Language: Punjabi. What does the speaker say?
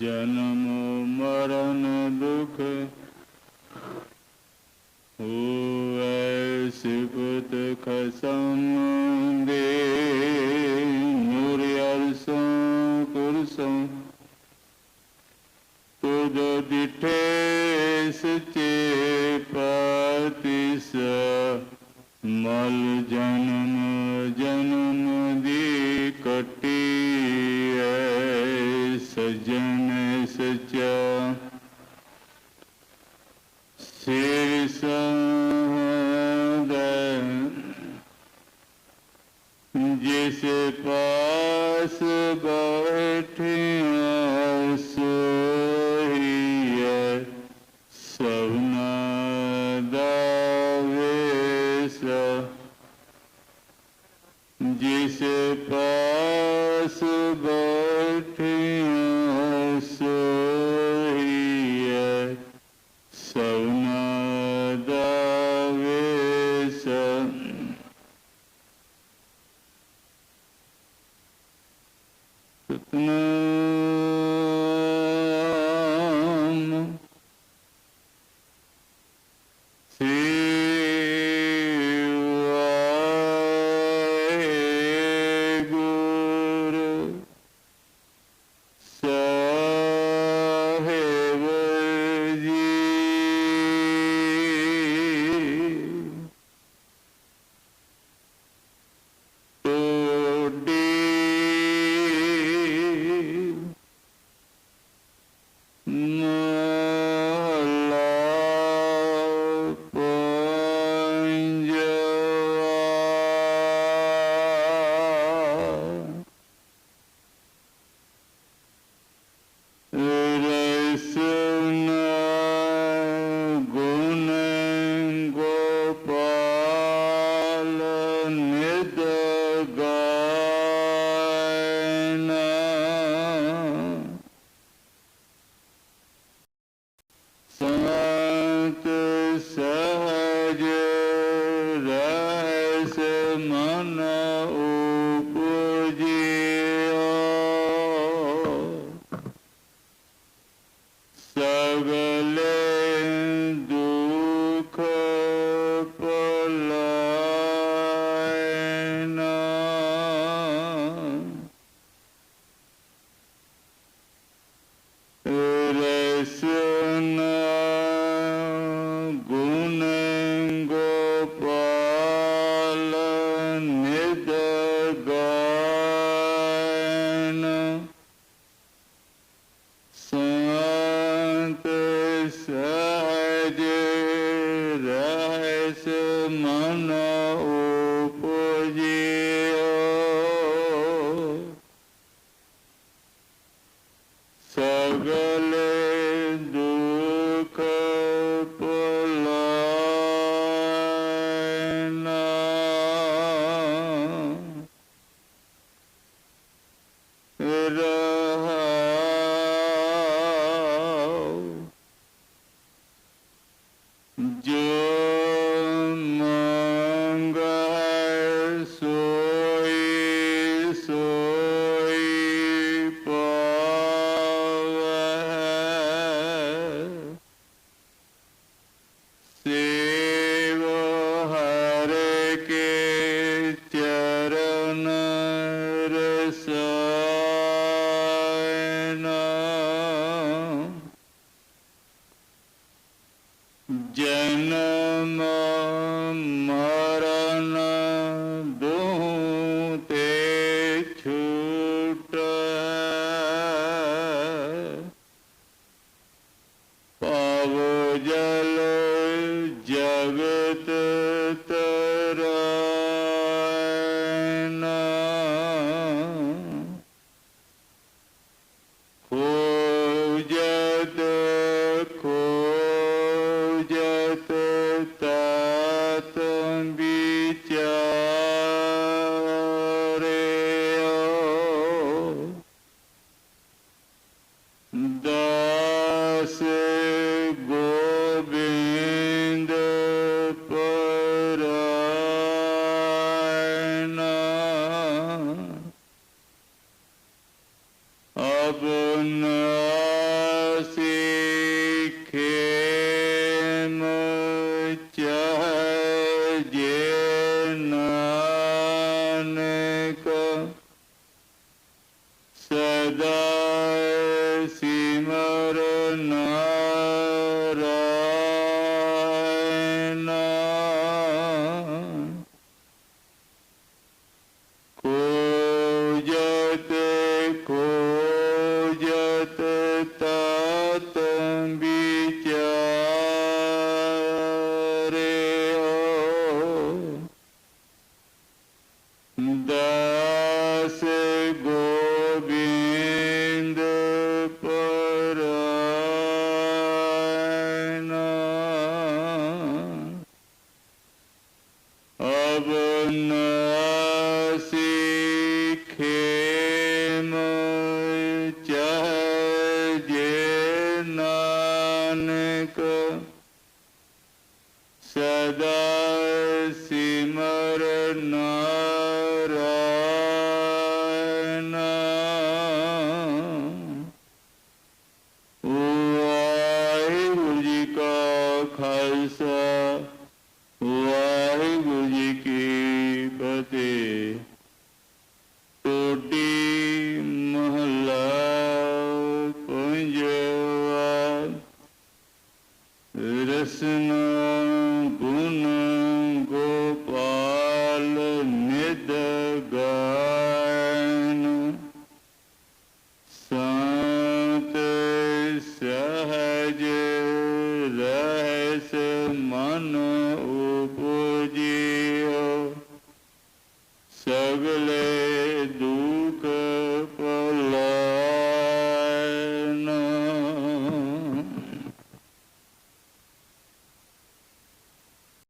ਜਨਮ ਮਰਨ ਦੁਖ ਹੋਵੈ ਸਿਫਤ ਖਸਮ ਦੇ। ਨੂਰ ਅਰਸੋਂ ਕੁਰਸੋਂ ਤੁਧ ਦਿਠੇ ਜਿਸ ਪਾਸ ਬੈਠਿਆ ਸੋਈਐ ਸਭਨਾ ਦਾ ਵੇਸ। ਜਿਸ ਪਾਸ ਬੈਠਿਆ Mm. ਸੰਤ ਸਹਜ ਰਹਿਸ ਮਨ ਉਪਜਿਆ। ਸਗਲੇ ਸਗਲ ਦੁਖ Thank you. Santa.